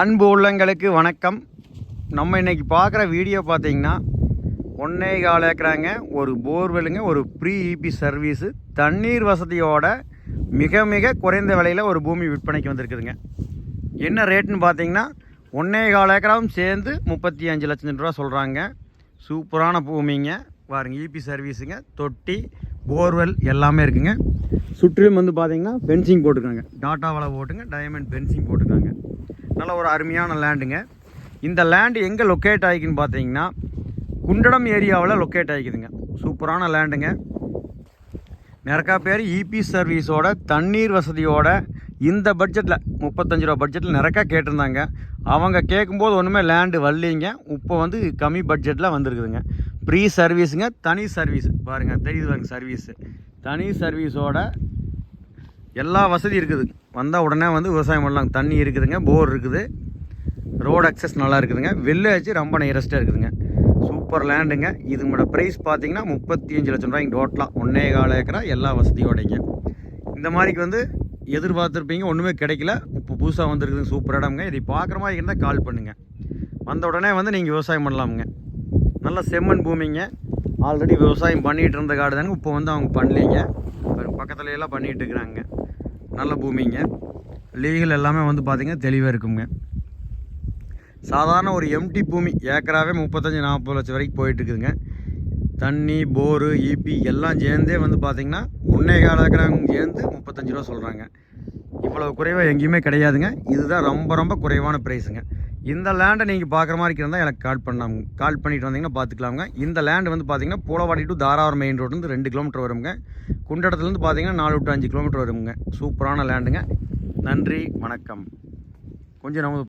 அன்பு உள்ளங்களுக்கு வணக்கம். நம்ம இன்னைக்கு பார்க்குற வீடியோ பார்த்தீங்கன்னா ஒன்னே கால் ஏக்கராங்க ஒரு போர்வெலுங்க ஒரு ப்ரீ இபி சர்வீஸு தண்ணீர் வசதியோட மிக மிக குறைந்த விலையில் ஒரு பூமி விற்பனைக்கு வந்திருக்குதுங்க. என்ன ரேட்டுன்னு பார்த்தீங்கன்னா ஒன்னே கால் ஏக்கராவும் சேர்ந்து முப்பத்தி அஞ்சு லட்சம் ரூபா சொல்கிறாங்க சூப்பரான பூமிங்க. பாருங்க இபி சர்வீஸுங்க தொட்டி போர்வெல் எல்லாமே இருக்குங்க. சுற்றிலும் வந்து பார்த்தீங்கன்னா ஃபென்சிங் போட்டுருக்காங்க. டாட்டா வலை போட்டுங்க டைமண்ட் ஃபென்சிங் போட்டுருக்காங்க. நல்ல ஒரு அருமையான லேண்டுங்க இந்த லேண்டு எங்கே லொக்கேட் ஆகிக்குன்னு பார்த்தீங்கன்னா குண்டடம் ஏரியாவில் லொக்கேட் ஆகிக்குதுங்க. சூப்பரான லேண்டுங்க நிறையா பேர் இபி சர்வீஸோட தண்ணீர் வசதியோட இந்த பட்ஜெட்டில் முப்பத்தஞ்சு ரூபா பட்ஜெட்டில் நிறையா கேட்டிருந்தாங்க. அவங்க கேட்கும்போது ஒன்றுமே லேண்டு வரலிங்க. இப்போ வந்து கம்மி பட்ஜெட்டில் வந்திருக்குதுங்க. ப்ரீ சர்வீஸுங்க தனி சர்வீஸ் பாருங்கள் தெரியுது பாருங்க சர்வீஸு தனி சர்வீஸோட எல்லா வசதி இருக்குது. வந்தால் உடனே வந்து விவசாயம் பண்ணலாம். தண்ணி இருக்குதுங்க போர் இருக்குது. ரோடு அக்சஸ் நல்லா இருக்குதுங்க. வில்லேஜ் ரொம்ப நியரஸ்ட்டாக இருக்குதுங்க. சூப்பர் லேண்டுங்க இதுங்களோட ப்ரைஸ் பார்த்தீங்கன்னா முப்பத்தி அஞ்சு லட்சம் ரூபாய்க்கு டோட்டலாக ஒன்றே கால ஏக்கரா எல்லா வசதியோடைங்க. இந்த மாதிரிக்கு வந்து எதிர்பார்த்துருப்பீங்க. ஒன்றுமே கிடைக்கல. இப்போ புதுசாக வந்துருக்குதுங்க. சூப்பர் இடம்ங்க. இதை பார்க்குற மாதிரி இருந்தால் கால் பண்ணுங்கள் வந்த உடனே வந்து நீங்கள் விவசாயம் பண்ணலாமுங்க. நல்ல செம்மண் பூமிங்க. ஆல்ரெடி விவசாயம் பண்ணிகிட்டு இருந்த காடு தாங்க இப்போ வந்து அவங்க பண்ணலீங்க. பக்கத்துல எல்லாம் பண்ணிகிட்டு இருக்கிறாங்க. நல்ல பூமிங்க. லீகல் எல்லாமே வந்து பார்த்திங்கன்னா தெளிவாக இருக்குங்க. சாதாரண ஒரு எம்டி பூமி ஏக்கராகவே முப்பத்தஞ்சு நாற்பது லட்சம் வரைக்கும் போயிட்டுருக்குதுங்க தண்ணி போரு ஈபி எல்லாம் சேர்ந்தே வந்து பார்த்திங்கன்னா ஒன்றே கால ஏக்கராங்க சேர்ந்து முப்பத்தஞ்சு ரூபா சொல்கிறாங்க இவ்வளோ குறைவாக எங்கேயுமே கிடையாதுங்க. இதுதான் ரொம்ப ரொம்ப குறைவான ப்ரைஸுங்க இந்த லேண்டை நீங்கள் பார்க்குற மாதிரி இருந்தால் எனக்கு கால் பண்ணாங்க கால் பண்ணிட்டு வந்தீங்கன்னா பார்த்துக்கலாமுங்க. இந்த லேண்டு வந்து பார்த்தீங்கன்னா பூலவாடி டு தாராவரம் மெயின் ரோட்லேருந்து ரெண்டு கிலோமீட்டர் வருங்க குண்டடத்துலேருந்து பார்த்தீங்கன்னா நாலு டு அஞ்சு கிலோமீட்டர் வருங்க சூப்பரான லேண்டுங்க நன்றி வணக்கம். கொஞ்சம் நமது